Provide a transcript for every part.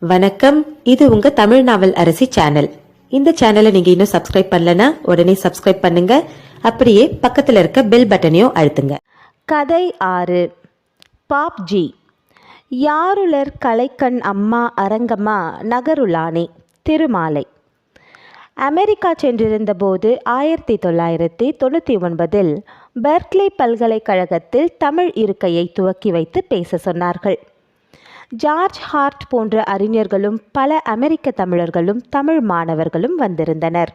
வணக்கம். இது உங்க தமிழ் நாவல் அரசி சேனல் இந்த சேனலை நீங்க இன்னும் சப்ஸ்கிரைப் பண்ணலனா உடனே சப்ஸ்கிரைப் பண்ணுங்க. அப்படியே பக்கத்துல இருக்க பெல் பட்டனையும் அழுத்துங்க. கதை ஆறு. பாப்ஜி. யாருலர் கலைக்கண் அம்மா அரங்கம்மா நகருலானே திருமாலை. அமெரிக்கா சென்றிருந்தபோது ஆயிரத்தி தொள்ளாயிரத்தி தொண்ணூற்றி ஒன்பதில் பெர்க்லி பல்கலைக்கழகத்தில் தமிழ் இருக்கையை துவக்கி வைத்து பேச சொன்னார்கள். ஜார்ஜ் ஹார்ட் போன்ற அறிஞர்களும் பல அமெரிக்க தமிழர்களும் தமிழ் மாணவர்களும் வந்திருந்தனர்.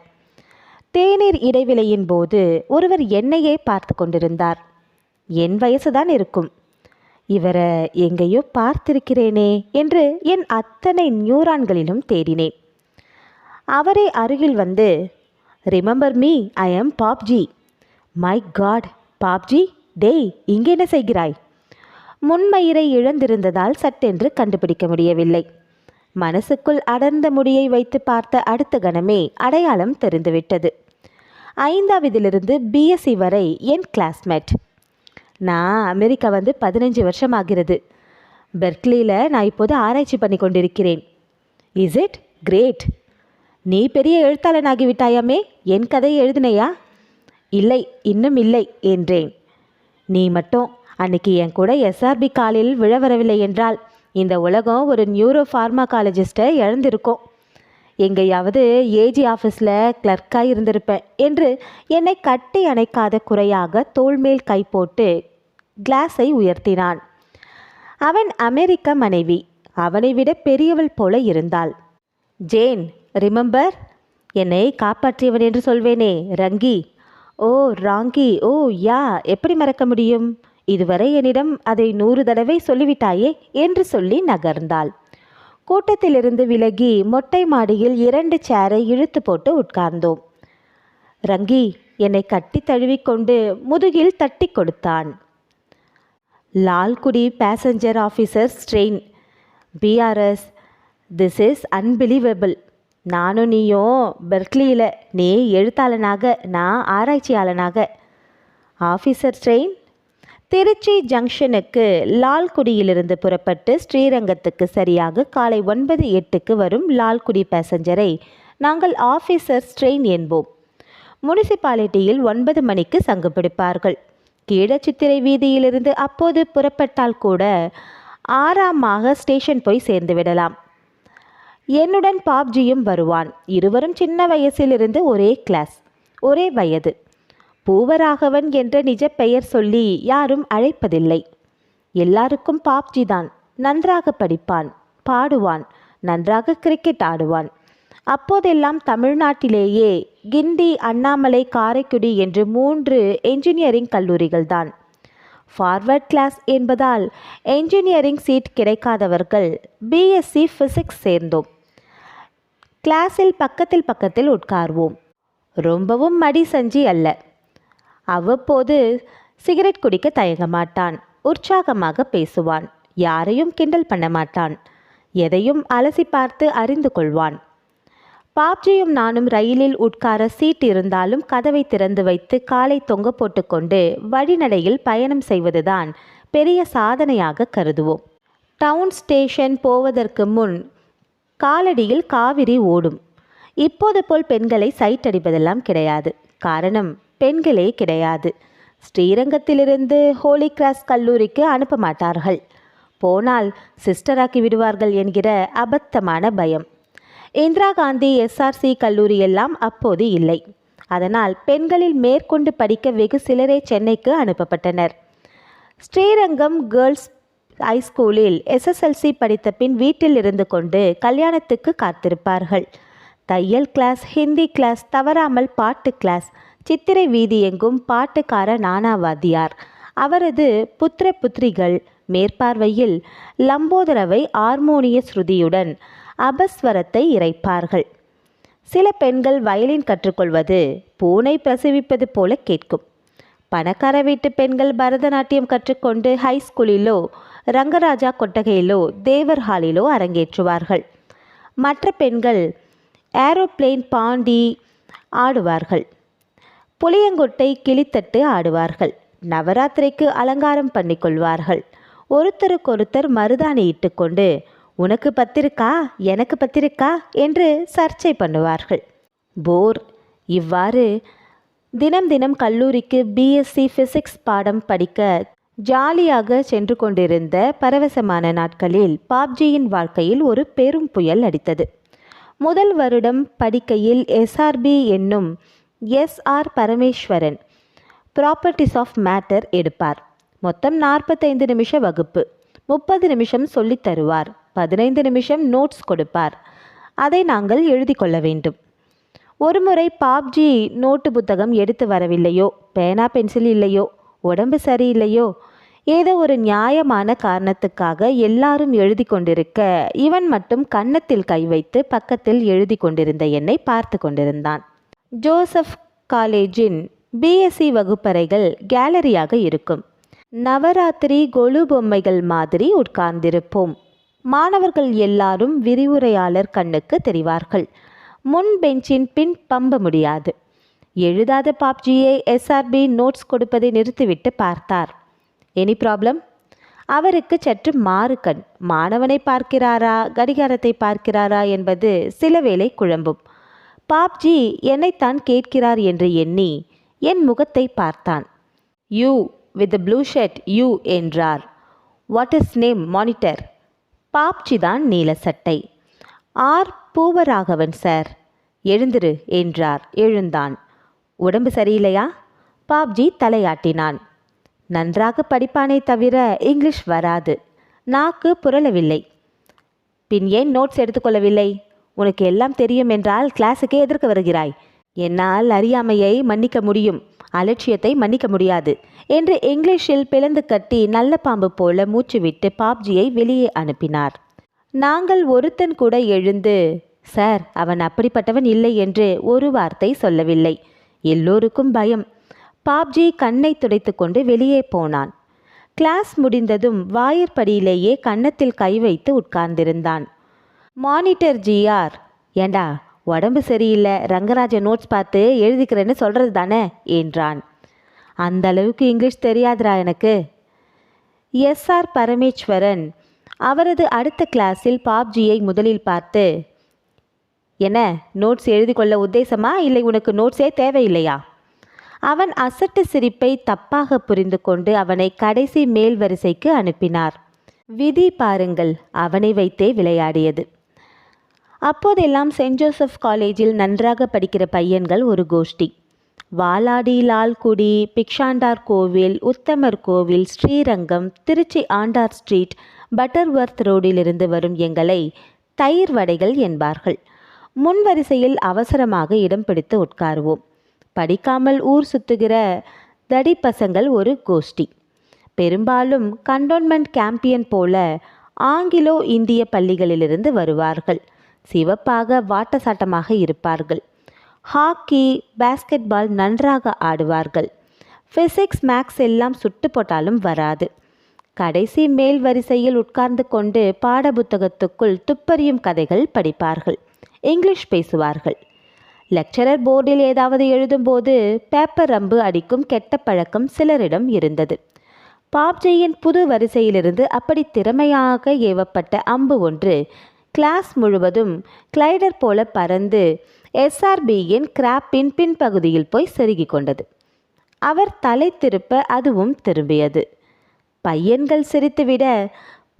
தேநீர் இடைவேளையின் போது ஒருவர் என்னையே பார்த்து கொண்டிருந்தார். என் வயசுதான் இருக்கும். இவரை எங்கேயோ பார்த்திருக்கிறேனே என்று என் அத்தனை நியூரான்களிலும் தேடினேன். அவரே அருகில் வந்து remember me I am Babji my god Babji டேய் இங்கே என்ன செய்கிறாய்? முன்மயிரை இழந்திருந்ததால் சட்டென்று கண்டுபிடிக்க முடியவில்லை. மனசுக்குள் அடர்ந்த முடியை வைத்து பார்த்த அடுத்த கணமே அடையாளம் தெரிந்துவிட்டது. ஐந்தாவதிலிருந்து பிஎஸ்சி வரை என் கிளாஸ்மேட் நான் அமெரிக்கா வந்து பதினஞ்சு வருஷம் ஆகிறது பெர்க்லியில் நான் இப்போது ஆராய்ச்சி பண்ணி கொண்டிருக்கிறேன். இஸ் இட் கிரேட் நீ பெரிய எழுத்தாளனாகிவிட்டாயாமே என் கதையை எழுதினையா? இல்லை இன்னும் இல்லை என்றேன். நீ மட்டும் அன்னைக்கு என் கூட எஸ்ஆர்பி காலில் விழ வரவில்லை என்றால் இந்த உலகம் ஒரு நியூரோ ஃபார்மாகாலஜிஸ்ட்டை இழந்திருக்கும் எங்கேயாவது ஏஜி ஆஃபீஸில் கிளர்க்காக இருந்திருப்பேன் என்று என்னை கட்டி அணைக்காத குறையாக தோள்மேல் கை போட்டு கிளாஸை உயர்த்தினான். அவன் அமெரிக்க மனைவி. அவனை விட பெரியவள் போல இருந்தாள். ஜேன் ரிமெம்பர் என்னை காப்பாற்றியவன் என்று சொல்வேனே ரங்கி. ஓ ராங்கி. ஓ யா. எப்படி மறக்க முடியும்? இதுவரை என்னிடம் அதை நூறு தடவை சொல்லிவிட்டாயே என்று சொல்லி நகர்ந்தாள். கூட்டத்திலிருந்து விலகி மொட்டை மாடியில் இரண்டு சேரை இழுத்து போட்டு உட்கார்ந்தோம். ரங்கி என்னை கட்டி தழுவிக்கொண்டு முதுகில் தட்டி கொடுத்தான். Lalgudi passenger officer strain B R S this is unbelievable நானும் நீயும் பெர்க்லியில் நீ எழுத்தாளனாக நான் ஆராய்ச்சியாளனாக. ஆஃபீஸர் ஸ்ட்ரெயின் திருச்சி ஜங்ஷனுக்கு லால்குடியிலிருந்து புறப்பட்டு ஸ்ரீரங்கத்துக்கு சரியாக காலை ஒன்பது எட்டுக்கு வரும் லால்குடி பேசஞ்சரை நாங்கள் ஆஃபீஸர்ஸ் ட்ரெயின் என்போம். முனிசிபாலிட்டியில் ஒன்பது மணிக்கு சங்கு பிடிப்பார்கள். கீழச்சித்திரை வீதியிலிருந்து அப்போது புறப்பட்டால் கூட ஆறாமாக ஸ்டேஷன் போய் சேர்ந்து விடலாம். என்னுடன் பாப்ஜியும் வருவான். இருவரும் சின்ன வயசிலிருந்து ஒரே கிளாஸ் ஒரே வயது. பூவராகவன் என்ற நிஜ பெயர் சொல்லி யாரும் அழைப்பதில்லை. எல்லாருக்கும் பாப்ஜி தான். நன்றாக படிப்பான் பாடுவான் நன்றாக கிரிக்கெட் ஆடுவான். அப்போதெல்லாம் தமிழ்நாட்டிலேயே கிண்டி அண்ணாமலை காரைக்குடி என்று மூன்று என்ஜினியரிங் கல்லூரிகள் தான். ஃபார்வர்ட் கிளாஸ் என்பதால் என்ஜினியரிங் சீட் கிடைக்காதவர்கள் பிஎஸ்சி ஃபிசிக்ஸ் சேர்ந்தோம். கிளாஸில் பக்கத்தில் பக்கத்தில் உட்கார்வோம். ரொம்பவும் மடி சஞ்சி அல்ல. அவ்வப்போது சிகரெட் குடிக்க தயங்க மாட்டான். உற்சாகமாக பேசுவான். யாரையும் கிண்டல் பண்ண மாட்டான். எதையும் அலசி பார்த்து அறிந்து கொள்வான். பாப்ஜியும் நானும் ரயிலில் உட்கார சீட் இருந்தாலும் கதவை திறந்து வைத்து காலை தொங்க போட்டுக்கொண்டு வழிநடையில் பயணம் செய்வதுதான் பெரிய சாதனையாக கருதுவோம். டவுன் ஸ்டேஷன் போவதற்கு முன் காலடியில் காவிரி ஓடும். இப்போது போல் பெண்களை சைட் அடிப்பதெல்லாம் கிடையாது. காரணம் பெண்களே கிடையாது. ஸ்ரீரங்கத்திலிருந்து ஹோலி கிராஸ் கல்லூரிக்கு அனுப்ப மாட்டார்கள். போனால் சிஸ்டராக்கி விடுவார்கள் என்கிற அபத்தமான பயம். இந்திரா காந்தி எஸ்ஆர்சி கல்லூரி எல்லாம் அப்போது இல்லை. அதனால் பெண்களில் மேற்கொண்டு படிக்க வெகு சிலரே சென்னைக்கு அனுப்பப்பட்டனர். ஸ்ரீரங்கம் கேர்ள்ஸ் ஹைஸ்கூலில் எஸ்எஸ்எல்சி படித்த பின் வீட்டில் இருந்து கொண்டு கல்யாணத்துக்கு காத்திருப்பார்கள். தையல் கிளாஸ் ஹிந்தி கிளாஸ் தவறாமல் பாட்டு கிளாஸ் சித்திரை வீதி எங்கும் பாட்டுக்கார நானாவாதியார் அவரது புத்திர புத்திரிகள் மேற்பார்வையில் லம்போதரவை ஆர்மோனிய ஸ்ருதியுடன் அபஸ்வரத்தை இறைப்பார்கள். சில பெண்கள் வயலின் கற்றுக்கொள்வது பூனை பிரசவிப்பது போல கேட்கும். பணக்கார வீட்டு பெண்கள் பரதநாட்டியம் கற்றுக்கொண்டு ஹைஸ்கூலிலோ ரங்கராஜா கொட்டகையிலோ தேவர் ஹாலிலோ அரங்கேற்றுவார்கள். மற்ற பெண்கள் ஏரோப்ளேன் பாண்டி ஆடுவார்கள். புளியங்கொட்டை கிளித்தட்டு ஆடுவார்கள். நவராத்திரிக்கு அலங்காரம் பண்ணிக்கொள்வார்கள். ஒருத்தருக்கொருத்தர் மருதாணி இட்டுக்கொண்டு உனக்கு பத்திருக்கா? எனக்கு பத்திருக்கா? என்று சர்ச்சை பண்ணுவார்கள். போர். இவ்வாறு தினம் தினம் கல்லூரிக்கு பிஎஸ்சி ஃபிசிக்ஸ் பாடம் படிக்க ஜாலியாக சென்று கொண்டிருந்த பரவசமான நாட்களில் பாப்ஜியின் வாழ்க்கையில் ஒரு பெரும் புயல் அடித்தது. முதல் வருடம் படிக்கையில் எஸ்ஆர்பி என்னும் S R Parameswaran. Properties of matter எடுப்பார். மொத்தம் நாற்பத்தைந்து நிமிஷ வகுப்பு. முப்பது நிமிஷம் சொல்லித் தருவார். பதினைந்து நிமிஷம் நோட்ஸ் கொடுப்பார். அதை நாங்கள் எழுதி கொள்ள வேண்டும். ஒருமுறை பாப்ஜி நோட்டு புத்தகம் எடுத்து வரவில்லையோ? பேனா பென்சில் இல்லையோ? உடம்பு சரியில்லையோ? ஏதோ ஒரு நியாயமான காரணத்துக்காக எல்லாரும் எழுதி கொண்டிருக்க இவன் மட்டும் கன்னத்தில் கை வைத்து பக்கத்தில் எழுதி கொண்டிருந்த என்னை பார்த்து கொண்டிருந்தான். ஜோசப் காலேஜின் பிஎஸ்சி வகுப்பறைகள் கேலரியாக இருக்கும். நவராத்திரி கொலு பொம்மைகள் மாதிரி உட்கார்ந்திருப்போம். மாணவர்கள் எல்லாரும் விரிவுரையாளர் கண்ணுக்கு தெரிவார்கள். முன் பெஞ்சின் பின் பம்ப முடியாது. எழுதாத பாப்ஜியை எஸ்ஆர்பி நோட்ஸ் கொடுப்பதை நிறுத்திவிட்டு பார்த்தார். Any problem? அவருக்கு சற்று மாறுக்கண் மாணவனை பார்க்கிறாரா? கடிகாரத்தை பார்க்கிறாரா? என்பது சில வேளை குழம்பும். பாப்ஜி என்னைத்தான் கேட்கிறார் என்று எண்ணி என் முகத்தை பார்த்தான். You with blue shirt you என்றார். What is name monitor Babji தான் நீல சட்டை. ஆர் பூவராகவன் சார் எழுந்திரு என்றார். எழுந்தான். உடம்பு சரியில்லையா? பாப்ஜி தலையாட்டினான். நன்றாக படிப்பானே தவிர இங்கிலீஷ் வராது. நாக்கு புரளவில்லை. பின் ஏன் நோட்ஸ் எடுத்துக்கொள்ளவில்லை? உனக்கு எல்லாம் தெரியும் என்றால் கிளாஸுக்கே எதிர்க்க வருகிறாய். என்னால் அறியாமையை மன்னிக்க முடியும். அலட்சியத்தை மன்னிக்க முடியாது. என்று இங்கிலீஷில் பிளந்து கட்டி நல்ல பாம்பு போல மூச்சுவிட்டு பாப்ஜியை வெளியே அனுப்பினார். நாங்கள் ஒருத்தன் கூட எழுந்து சார் அவன் அப்படிப்பட்டவன் இல்லை என்று ஒரு வார்த்தை சொல்லவில்லை. எல்லோருக்கும் பயம். பாப்ஜி கண்ணை துடைத்துக்கொண்டு வெளியே போனான். கிளாஸ் முடிந்ததும் வாயிற்படியிலேயே கன்னத்தில் கை வைத்து உட்கார்ந்திருந்தான். மானிட்டர் ஜிஆர் ஏண்டா உடம்பு சரியில்லை ரங்கராஜ நோட்ஸ் பார்த்து எழுதிக்கிறேன்னு சொல்கிறது தானே? என்றான். அந்த அளவுக்கு இங்கிலீஷ் தெரியாதுடா எனக்கு. எஸ்ஆர் பரமேஸ்வரன் அவரது அடுத்த கிளாஸில் பாப்ஜியை முதலில் பார்த்து என்ன நோட்ஸ் எழுதி கொள்ள உத்தேசமா? இல்லை உனக்கு நோட்ஸே தேவையில்லையா? அவன் அசட்டு சிரிப்பை தப்பாக புரிந்து கொண்டு அவனை கடைசி மேல் வரிசைக்கு அனுப்பினார். விதி பாருங்கள் அவனை வைத்தே விளையாடியது. அப்போதெல்லாம் சென்ட் ஜோசப் காலேஜில் நன்றாக படிக்கிற பையன்கள் ஒரு கோஷ்டி. வாலாடி லால்குடி பிக்ஷாண்டார் கோவில் உத்தமர் கோவில் ஸ்ரீரங்கம் திருச்சி ஆண்டார் ஸ்ட்ரீட் பட்டர்வர்த் ரோடிலிருந்து வரும் எங்களை தயிர் வடைகள் என்பார்கள். முன்வரிசையில் அவசரமாக இடம் பிடித்து உட்காருவோம். படிக்காமல் ஊர் சுத்துகிற தடி பசங்கள் ஒரு கோஷ்டி. பெரும்பாலும் கண்டோன்மெண்ட் கேம்பியன் போல ஆங்கிலோ இந்திய பள்ளிகளிலிருந்து வருவார்கள். சிவப்பாக வாட்டசாட்டமாக இருப்பார்கள். ஹாக்கி பாஸ்கெட்பால் நன்றாக ஆடுவார்கள். ஃபிசிக்ஸ் மேக்ஸ் எல்லாம் சுட்டு போட்டாலும் வராது. கடைசி மேல் வரிசையில் உட்கார்ந்து கொண்டு பாடப்புத்தகத்துக்குள் துப்பறியும் கதைகள் படிப்பார்கள். இங்கிலீஷ் பேசுவார்கள். லெக்சரர் போர்டில் ஏதாவது எழுதும்போது பேப்பர் அம்பு அடிக்கும் கெட்ட பழக்கம் சிலரிடம் இருந்தது. பாப்ஜியின் புது வரிசையிலிருந்து அப்படி திறமையாக ஏவப்பட்ட அம்பு ஒன்று கிளாஸ் முழுவதும் கிளைடர் போல பறந்து எஸ்ஆர்பியின் கிராப்பின் பின்பகுதியில் போய் செருகிக் கொண்டது. அவர் தலை திருப்ப அதுவும் திரும்பியது. பையன்கள் சிரித்துவிட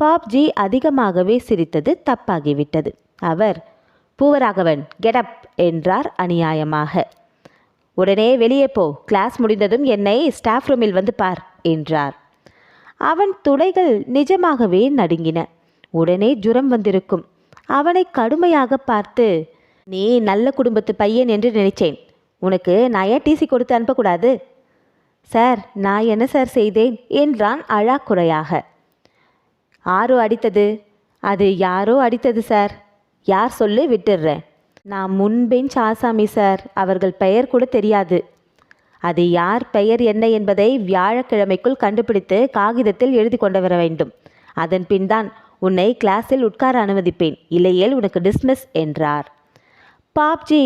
பாப்ஜி அதிகமாகவே சிரித்தது தப்பாகிவிட்டது. அவர் பூவராகவன் கெடப் என்றார் அநியாயமாக. உடனே வெளியே போ கிளாஸ் முடிந்ததும் என்னை ஸ்டாஃப் ரூமில் வந்து பார் என்றார். அவன் துளைகள் நிஜமாகவே நடுங்கின. உடனே ஜுரம் வந்திருக்கும். அவனை கடுமையாக பார்த்து நீ நல்ல குடும்பத்து பையன் என்று நினைச்சேன். உனக்கு நான் ஏன் டிசி கொடுத்து அனுப்பக்கூடாது? சார் நான் என்ன சார் செய்தேன்? என்றான் அழாக்குறையாக. ஆரோ அடித்தது. அது யாரோ அடித்தது சார். யார் சொல்லு விட்டுடுறேன். நான் முன்பெஞ்ச் ஆசாமி சார். அவர்கள் பெயர் கூட தெரியாது. அது யார் பெயர் என்ன என்பதை வியாழக்கிழமைக்குள் கண்டுபிடித்து காகிதத்தில் எழுதி கொண்டு வர வேண்டும். அதன் பின்தான் உன்னை கிளாஸில் உட்கார அனுமதிப்பேன். இல்லையேல் உனக்கு டிஸ்மிஸ் என்றார். பாப்ஜி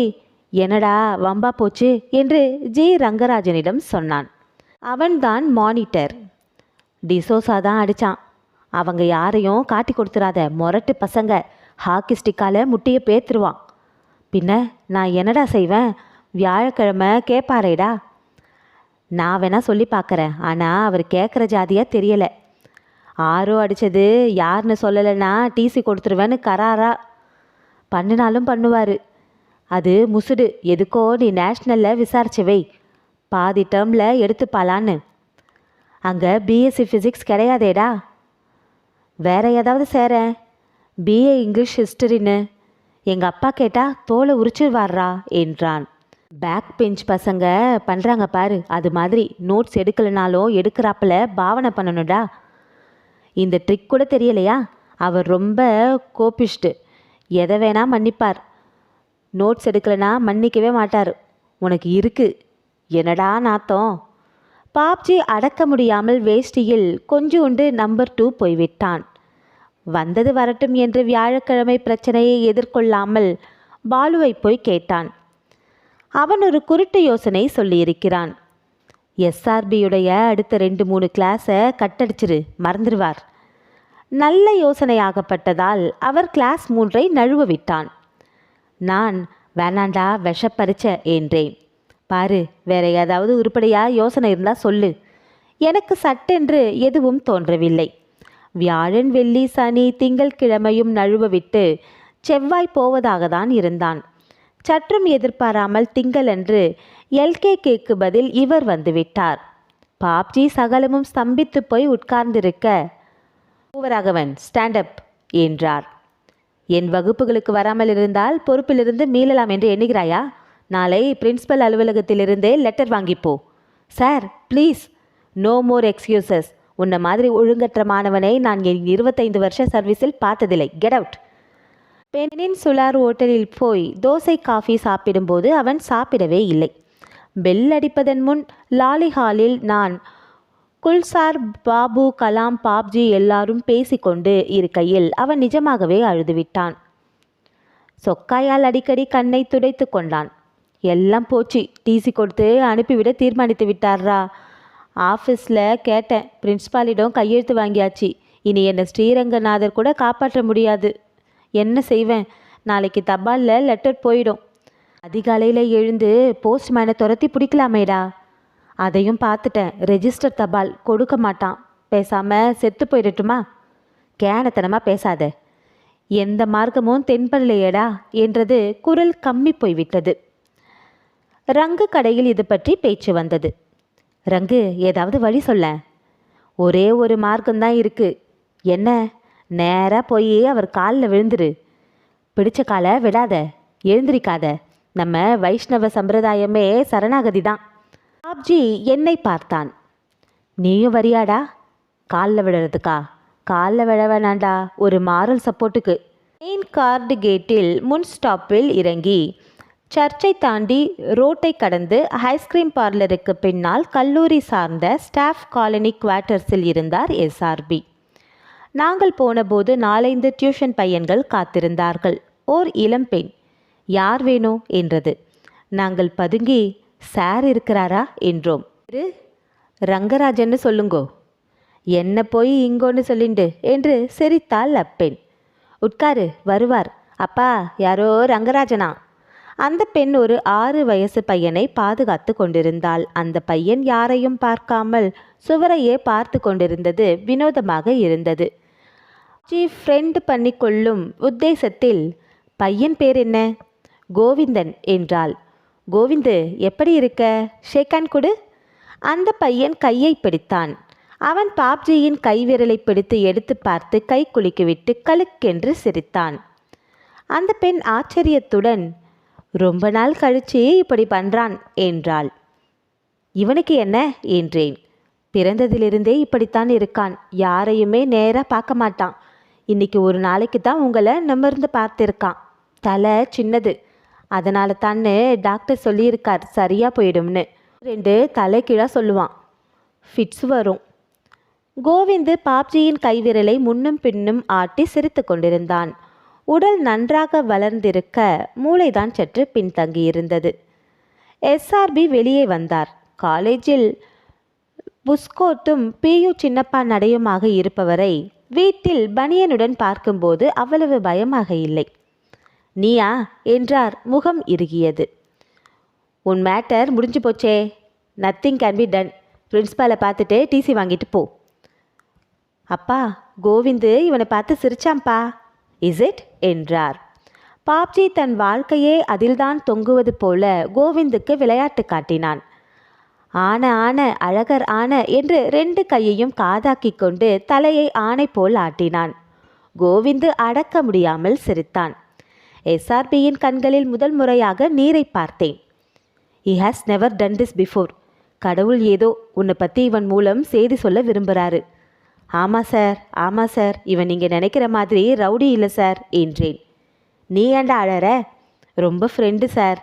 என்னடா வம்பா போச்சு என்று ஜி. ரங்கராஜனிடம் சொன்னான். அவன்தான் மானிட்டர் டிசோசா தான் அடித்தான் அவங்க யாரையும் காட்டி கொடுத்துறாத முரட்டு பசங்க. ஹாக்கி ஸ்டிக்கால் முட்டியை பேத்துருவான். பின்ன நான் என்னடா செய்வேன்? வியாழக்கிழமை கேட்பாரேடா நான் வேணால் சொல்லி பார்க்குறேன். ஆனால் அவர் கேட்குற ஜாதியாக தெரியலை. ஆரோ அடித்தது யாருன்னு சொல்லலைன்னா டிசி கொடுத்துருவேன்னு கராரா. பண்ணினாலும் பண்ணுவார். அது முசுடு. எதுக்கோ நீ நேஷ்னலில் விசாரிச்சவை பாதி டேர்மில் எடுத்துப்பாளான்னு. அங்கே பிஎஸ்சி ஃபிசிக்ஸ் கிடையாதேடா. வேற ஏதாவது சேரேன் பிஏ இங்கிலீஷ் ஹிஸ்டரின்னு எங்கள் அப்பா கேட்டால் தோலை உரிச்சிருவாரா என்றான். பேக் பெஞ்ச் பசங்க பண்ணுறாங்க பாரு. அது மாதிரி நோட்ஸ் எடுக்கலைனாலும் எடுக்கிறாப்புல பாவனை பண்ணணும்டா. இந்த ட்ரிக் கூட தெரியலையா? அவர் ரொம்ப கோபிஷ்டு. எதை வேணா மன்னிப்பார். நோட்ஸ் எடுக்கலைன்னா மன்னிக்கவே மாட்டார். உனக்கு இருக்கு. என்னடா நாத்தம்? பாப்ஜி அடக்க முடியாமல் வேஷ்டியில் கொஞ்சோண்டு நம்பர் டூ போய்விட்டான். வந்தது வரட்டும் என்று வியாழக்கிழமை பிரச்சனையை எதிர்கொள்ளாமல் பாலுவை போய் கேட்டான். அவன் ஒரு குருட்டு யோசனை சொல்லியிருக்கிறான். எஸ்ஆர்பியுடைய அடுத்த ரெண்டு மூணு கிளாஸை கட்டடிச்சிரு மறந்துடுவார் நல்ல யோசனையாகப்பட்டதால் அவர் கிளாஸ் மூன்றை நழுவ விட்டான் நான் வேணாண்டா விஷப்பறிச்ச என்றேன். பாரு வேற ஏதாவது உருப்படியா யோசனை இருந்தா சொல்லு. எனக்கு சட்டென்று எதுவும் தோன்றவில்லை. வியாழன் வெள்ளி சனி திங்கள்கிழமையும் நழுவ விட்டு செவ்வாய் போவதாக தான் இருந்தான். சற்றும் எதிர்பாராமல் திங்களன்று எல்கேகேக்கு பதில் இவர் வந்துவிட்டார் பாப்ஜி சகலமும் ஸ்தம்பித்து போய் உட்கார்ந்திருக்க பூவராகவன் அப் என்றார். என் வகுப்புகளுக்கு வராமல் இருந்தால் பொறுப்பிலிருந்து மீளலாம் என்று எண்ணுகிறாயா? நாளை பிரின்சிபல் அலுவலகத்திலிருந்தே letter வாங்கிப்போ. Sir please no more excuses உன்னை மாதிரி ஒழுங்கற்ற மாணவனை நான் என் இருபத்தைந்து வருஷ சர்வீஸில் பார்த்ததில்லை. கெட் அவுட் பெண்ணின் சுலார் ஓட்டலில் போய் தோசை காஃபி சாப்பிடும்போது அவன் சாப்பிடவே இல்லை. பெல் அடிப்பதன் முன் லாலி ஹாலில் நான் குல்சார் பாபு கலாம் பாப்ஜி எல்லாரும் பேசிக்கொண்டு இருக்கையில் அவன் நிஜமாகவே அழுதுவிட்டான். சொக்காயால் அடிக்கடி கண்ணை துடைத்து கொண்டான். எல்லாம் போச்சு டிசி கொடுத்து அனுப்பிவிட தீர்மானித்து விட்டார்ரா? ஆஃபீஸில் கேட்டேன் பிரின்ஸ்பாலிடம் கையெழுத்து வாங்கியாச்சு. இனி என்னை ஸ்ரீரங்கநாதர் கூட காப்பாற்ற முடியாது. என்ன செய்வேன்? நாளைக்கு தபாலில் லெட்டர் போயிடும். அதிகாலையில் எழுந்து போஸ்ட்மேனை துரத்தி பிடிக்கலாமேடா? அதையும் பார்த்துட்டேன். ரெஜிஸ்டர் தபால் கொடுக்க மாட்டான். பேசாமல் செத்து போயிடட்டுமா? கேனத்தனமாக பேசாத. எந்த மார்க்கமும் தென்படலையேடா என்றது குரல் கம்மி போய்விட்டது. ரங்கு கடையில் இது பற்றி பேச்சு வந்தது. ரங்கு ஏதாவது வழி சொல்ல. ஒரே ஒரு மார்க்கம்தான் இருக்கு. என்ன? நேராக போய் அவர் காலில் விழுந்துரு. பிடிச்ச காலை விடாத. எழுந்திரிக்காத. நம்ம வைஷ்ணவ சம்பிரதாயமே சரணாகதி தான் பாப்ஜி என்னை பார்த்தான். நீயும் வரியாடா? காலில் விடுறதுக்கா காலில் விழ வேணாண்டா. ஒரு மாரல் சப்போர்ட்டுக்கு. மெயின் கார்டு கேட்டில் முன் ஸ்டாப்பில் இறங்கி சர்ச்சை தாண்டி ரோட்டை கடந்து ஐஸ்கிரீம் பார்லருக்கு பின்னால் கல்லூரி சார்ந்த ஸ்டாஃப் காலனி குவார்ட்டர்ஸில் இருந்தார் எஸ்ஆர்பி நாங்கள் போனபோது நாலைந்து டியூஷன் பையன்கள் காத்திருந்தார்கள். ஓர் இளம்பெண் யார் வேணும் என்றது. நாங்கள் பதுங்கி சார் இருக்கிறாரா? என்றோம். திரு ரங்கராஜன்னு சொல்லுங்கோ. என்ன போய் இங்கோன்னு சொல்லிண்டு? என்று சிரித்தாள் அப்பெண். உட்காரு வருவார். அப்பா யாரோ ரங்கராஜனா? அந்த பெண் ஒரு ஆறு வயசு பையனை பாதுகாத்து கொண்டிருந்தாள். அந்த பையன் யாரையும் பார்க்காமல் சுவரையே பார்த்து கொண்டிருந்தது வினோதமாக இருந்தது. ஜி ஃப்ரெண்ட் பண்ணிக்கொள்ளும் உத்தேசத்தில் பையன் பேர் என்ன? கோவிந்தன் என்றாள். கோவிந்து எப்படி இருக்க? ஷேக்கான் கொடு. அந்த பையன் கையை பிடித்தான். அவன் பாப்ஜியின் கைவிரலை பிடித்து எடுத்து பார்த்து கை குலுக்கிவிட்டு கழுக்கென்று சிரித்தான். அந்த பெண் ஆச்சரியத்துடன் ரொம்ப நாள் கழிச்சு இப்படி பண்றான் என்றாள். இவனுக்கு என்ன? என்றேன். பிறந்ததிலிருந்தே இப்படித்தான் இருக்கான். யாரையுமே நேராக பார்க்க மாட்டான். இன்னைக்கு ஒரு நாளைக்கு தான் உங்களை நிமிர்ந்து பார்த்துருக்கான். தலை சின்னது. அதனால தான்னு டாக்டர் சொல்லியிருக்கார் சரியா போயிடும்னு. ரெண்டு தலைக்கீழாக சொல்லுவான். ஃபிட்ஸ் வரும். கோவிந்து பாப்ஜியின் கைவிரலை முன்னும் பின்னும் ஆட்டி சிரித்து கொண்டிருந்தான். உடல் நன்றாக வளர்ந்திருக்க மூளைதான் சற்று பின்தங்கியிருந்தது எஸ்ஆர்பி வெளியே வந்தார். காலேஜில் புஸ்கோட்டும் பியு சின்னப்பா நடையுமாக இருப்பவரை வீட்டில் பனியனுடன் பார்க்கும்போது அவ்வளவு பயமாக இல்லை. நீயா? என்றார். முகம் இறுகியது. உன் மேட்டர் முடிஞ்சு போச்சே. நத்திங் கேன் பி டன் பிரின்ஸ்பாலை பார்த்துட்டு டிசி வாங்கிட்டு போ. அப்பா கோவிந்து இவனை பார்த்து சிரிச்சாம்பா. இஸ் இட் என்றார். பாப்ஜி தன் வாழ்க்கையே அதில்தான் தொங்குவது போல கோவிந்துக்கு விளையாட்டு காட்டினான். ஆன ஆன அழகர் ஆன என்று ரெண்டு கையையும் காதாக்கிக் கொண்டு தலையை ஆணை போல் ஆட்டினான். கோவிந்து அடக்க முடியாமல் சிரித்தான். எஸ்ஆர்பியின் கண்களில் முதல் முறையாக நீரை பார்த்தேன். He has never done this before கடவுள் ஏதோ உன்னை பற்றி இவன் மூலம் செய்தி சொல்ல விரும்புகிறாரு ஆமாம் சார் ஆமாம் சார் இவன் நீங்கள் நினைக்கிற மாதிரி ரவுடி இல்லை சார் என்றேன். நீ ஏன்டா அழற? ரொம்ப ஃப்ரெண்டு சார்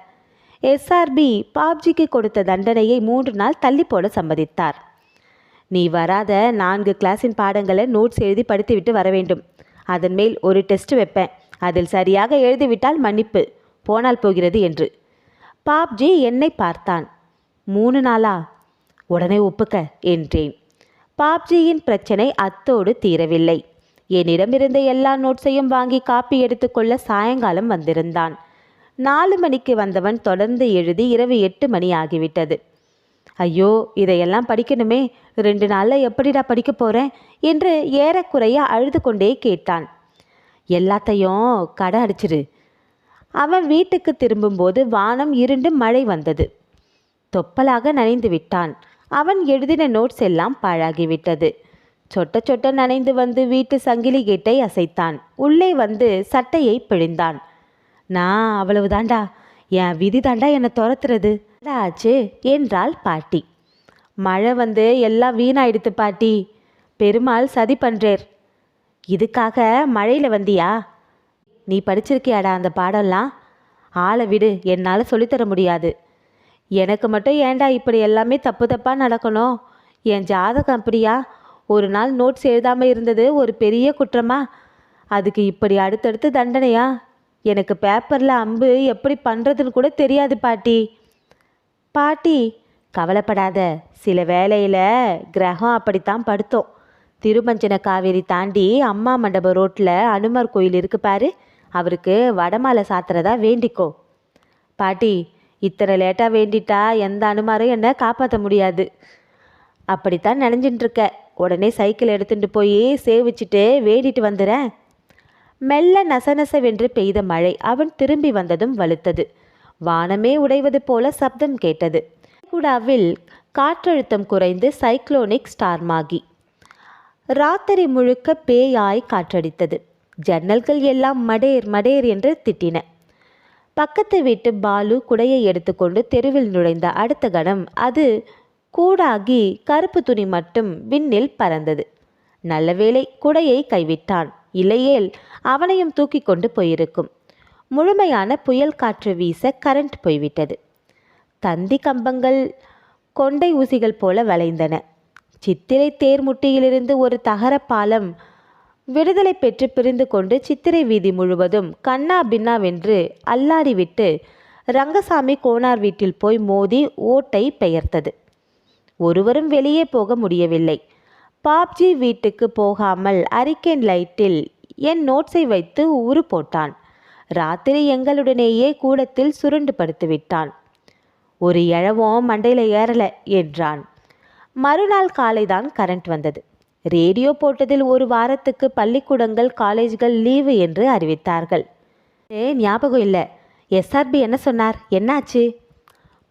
எஸ்ஆர்பி பாப்ஜிக்கு கொடுத்த தண்டனையை மூன்று நாள் தள்ளி போட சம்மதித்தார். நீ வராத நான்கு கிளாஸின் பாடங்களை நோட்ஸ் எழுதி படித்துவிட்டு வர வேண்டும். அதன் மேல் ஒரு டெஸ்ட் வைப்பேன். அதில் சரியாக எழுதிவிட்டால் மன்னிப்பு. போனால் போகிறது என்று. பாப்ஜி என்னை பார்த்தான். மூணு நாளா? உடனே ஒப்புக்க என்றேன். பாப்ஜியின் பிரச்சனை அத்தோடு தீரவில்லை. என்னிடமிருந்த எல்லா நோட்ஸையும் வாங்கி காப்பி எடுத்துக்கொள்ள சாயங்காலம் வந்திருந்தான். நாலு மணிக்கு வந்தவன் தொடர்ந்து எழுதி இரவு எட்டு மணி ஆகிவிட்டது. ஐயோ இதையெல்லாம் படிக்கணுமே. ரெண்டு நாளில் எப்படிடா படிக்க போகிறேன் என்று ஏறக்குறைய அழுது கொண்டே கேட்டான். எல்லாத்தையும் கடை அடிச்சிரு. அவன் வீட்டுக்கு திரும்பும்போது வானம் இருண்டு மழை வந்தது. தொப்பலாக நனைந்து விட்டான். அவன் எழுதின நோட்ஸ் எல்லாம் பாழாகிவிட்டது சொட்ட சொட்ட நனைந்து வந்து வீட்டு சங்கிலி கேட்டை அசைத்தான். உள்ளே வந்து சட்டையை பிழிந்தான். நான் அவ்வளவுதாண்டா என் விதி தாண்டா என்னை துரத்துறது. ஆச்சு? என்றாள் பாட்டி. மழை வந்து எல்லாம் வீணாயிடுத்து பாட்டி. பெருமாள் சதி பண்றேர். இதுக்காக மழையில் வந்தியா? நீ படிச்சிருக்கியாடா அந்த பாடம்லாம்? ஆளை விடு என்னால் சொல்லித்தர முடியாது. எனக்கு மட்டும் ஏன்டா இப்படி எல்லாமே தப்பு தப்பாக நடக்கணும்? என் ஜாதகம் அப்படியா? ஒரு நாள் நோட்ஸ் எழுதாமல் இருந்தது ஒரு பெரிய குற்றமா? அதுக்கு இப்படி அடுத்தடுத்து தண்டனையா? எனக்கு பேப்பரில் அம்பு எப்படி பண்ணுறதுன்னு கூட தெரியாது பாட்டி. பாட்டி கவலைப்படாத. சில வேலையில் கிரகம் அப்படித்தான் படுத்தோம். திருமஞ்சன காவேரி தாண்டி அம்மா மண்டபம் ரோட்டில் அனுமார் கோயில் இருக்கு பாரு. அவருக்கு வடமாலை சாத்துறதா வேண்டிக்கோ. பாட்டி இத்தனை லேட்டாக வேண்டிட்டா எந்த அனுமாரும் என்னை காப்பாற்ற முடியாது. அப்படித்தான் நினைஞ்சிட்டு இருக்க உடனே சைக்கிள் எடுத்துட்டு போய் சேவிச்சுட்டு வேடிட்டு வந்துடுறேன் மெல்ல நசநசவென்று பெய்த மழை அவன் திரும்பி வந்ததும் வலுத்தது. வானமே உடைவது போல சப்தம் கேட்டது. கூடாவில் காற்றழுத்தம் குறைந்து சைக்ளோனிக் ஸ்டார்மாகி. ராத்திரி முழுக்க பேயாய் காற்றடித்தது. ஜன்னல்கள் எல்லாம் மடேர் மடேர் என்று திட்டின. பக்கத்து வீட்டு பாலு குடையை எடுத்துக்கொண்டு தெருவில் நுழைந்த அடுத்த கணம் அது கூடாகி கருப்பு துணி மட்டும் விண்ணில் பறந்தது. நல்லவேளை குடையை கைவிட்டான். இல்லையேல் அவனையும் தூக்கி கொண்டு போயிருக்கும். முழுமையான புயல் காற்று வீச கரண்ட் போய்விட்டது. தந்தி கம்பங்கள் கொண்டை ஊசிகள் போல வளைந்தன. சித்திரை தேர்முட்டியிலிருந்து ஒரு தகர பாலம் விடுதலை பெற்று பிரிந்து கொண்டு சித்திரை வீதி முழுவதும் கண்ணா பின்னாவென்று அல்லாடிவிட்டு ரங்கசாமி கோனார் வீட்டில் போய் மோதி ஓட்டை பெயர்த்தது. ஒருவரும் வெளியே போக முடியவில்லை. பாப்ஜி வீட்டுக்கு போகாமல் அரிக்கேன் லைட்டில் என் நோட்ஸை வைத்து உரு போட்டான். ராத்திரி எங்களுடனேயே கூடத்தில் சுருண்டு படுத்து விட்டான். ஒரு இழவும் மண்டையில் ஏறல என்றான். மறுநாள் காலைதான் கரண்ட் வந்தது. ரேடியோ போட்டதில் ஒரு வாரத்துக்கு பள்ளிக்கூடங்கள் காலேஜ்கள் லீவு என்று அறிவித்தார்கள். ஏ ஞாபகம் இல்லை. எஸ்ஆர்பி என்ன சொன்னார்? என்னாச்சு?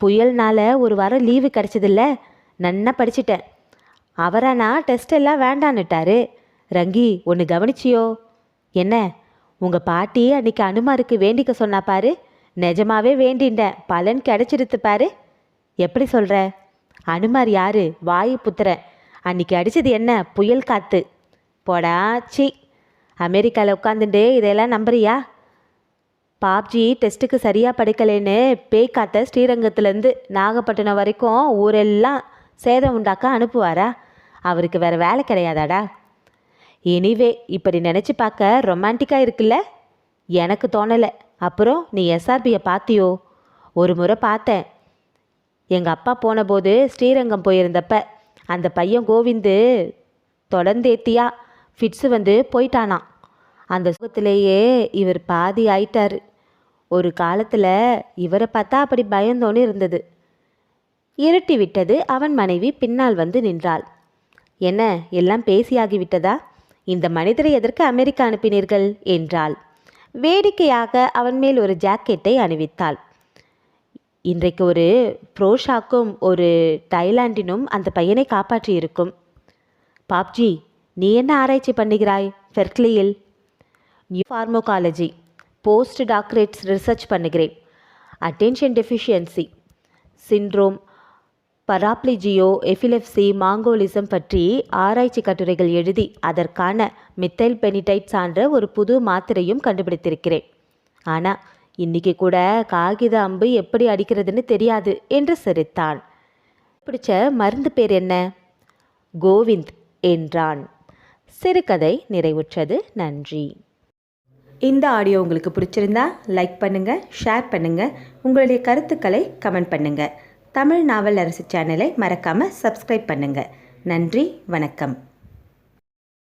புயல்னால ஒரு வாரம் லீவு கிடச்சதில்ல. நன்னா படிச்சிட்டேன். அவரானா டெஸ்ட் எல்லாம் வேண்டான்னுட்டாரு. ரங்கி ஒன்று கவனிச்சியோ? என்ன? உங்கள் பாட்டி அன்னைக்கு அனுமாருக்கு வேண்டிக்க சொன்னா பாரு. நிஜமாவே வேண்டிண்டேன் பலன் கிடைச்சிடுத்து பாரு. எப்படி சொல்கிற அனுமார் யாரு? வாயு புத்திரன் அன்னைக்கு அடிச்சது என்ன? புயல் காத்து. போடா சி அமெரிக்காவில் உட்காந்துட்டு இதையெல்லாம் நம்புறியா? பாப்ஜி டெஸ்ட்டுக்கு சரியாக படிக்கலைன்னு பேய் காத்த ஸ்ரீரங்கத்துலேருந்து நாகப்பட்டினம் வரைக்கும் ஊரெல்லாம் சேதம் உண்டாக்க அனுப்புவாரா? அவருக்கு வேறு வேலை கிடையாதாடா. எனிவே இப்படி நினச்சி பார்க்க ரொமான்டிக்காக இருக்குல்ல? எனக்கு தோணலை. அப்புறம் நீ எஸ்ஆர்பியை பார்த்தியோ? ஒரு முறை பார்த்தேன். எங்கள் அப்பா போனபோது ஸ்ரீரங்கம் போயிருந்தப்ப அந்த பையன் கோவிந்து தொடர்ந்தேத்தியா ஃபிட்ஸு வந்து போயிட்டானான் அந்த சுகத்திலேயே இவர் பாதி ஆயிட்டார். ஒரு காலத்தில் இவரை பார்த்தா அப்படி பயந்தோன்னு இருந்தது இருட்டி விட்டது அவன் மனைவி பின்னால் வந்து நின்றாள். என்ன எல்லாம் பேசியாகிவிட்டதா இந்த மனிதரை எதற்கு அமெரிக்கா அனுப்பினீர்கள்? என்றாள். வேடிக்கையாக அவன் மேல் ஒரு ஜாக்கெட்டை அணிவித்தாள். இன்றைக்கு ஒரு புரோஷாக்கும் ஒரு டைலாண்டினும் அந்த பையனை காப்பாற்றி இருக்கும். பாப்ஜி நீ என்ன ஆராய்ச்சி பண்ணுகிறாய்? ஃபெர்க்லியில் நியூ ஃபார்மோகாலஜி. போஸ்ட் டாக்டரேட்ஸ் ரிசர்ச் பண்ணுகிறேன். Attention deficiency. Syndrome paraplegia epilepsy mongolism பற்றி ஆராய்ச்சி கட்டுரைகள் எழுதி அதற்கான மித்தைல் பெனிடைட் சான்ற ஒரு புது மாத்திரையும் கண்டுபிடித்திருக்கிறேன். ஆனால் இன்னைக்கு கூட காகித அம்பு எப்படி அடிக்கிறதுன்னு தெரியாது என்று சிரித்தான் பிடிச்ச மருந்து பேர் என்ன? கோவிந்த் என்றான். சிறுகதை நிறைவுற்றது. நன்றி. இந்த ஆடியோ உங்களுக்கு பிடிச்சிருந்தா லைக் பண்ணுங்கள் ஷேர் பண்ணுங்கள் உங்களுடைய கருத்துக்களை கமெண்ட் பண்ணுங்கள் தமிழ் நாவல் அரசு சேனலை மறக்காமல் சப்ஸ்கிரைப் பண்ணுங்கள் நன்றி வணக்கம்.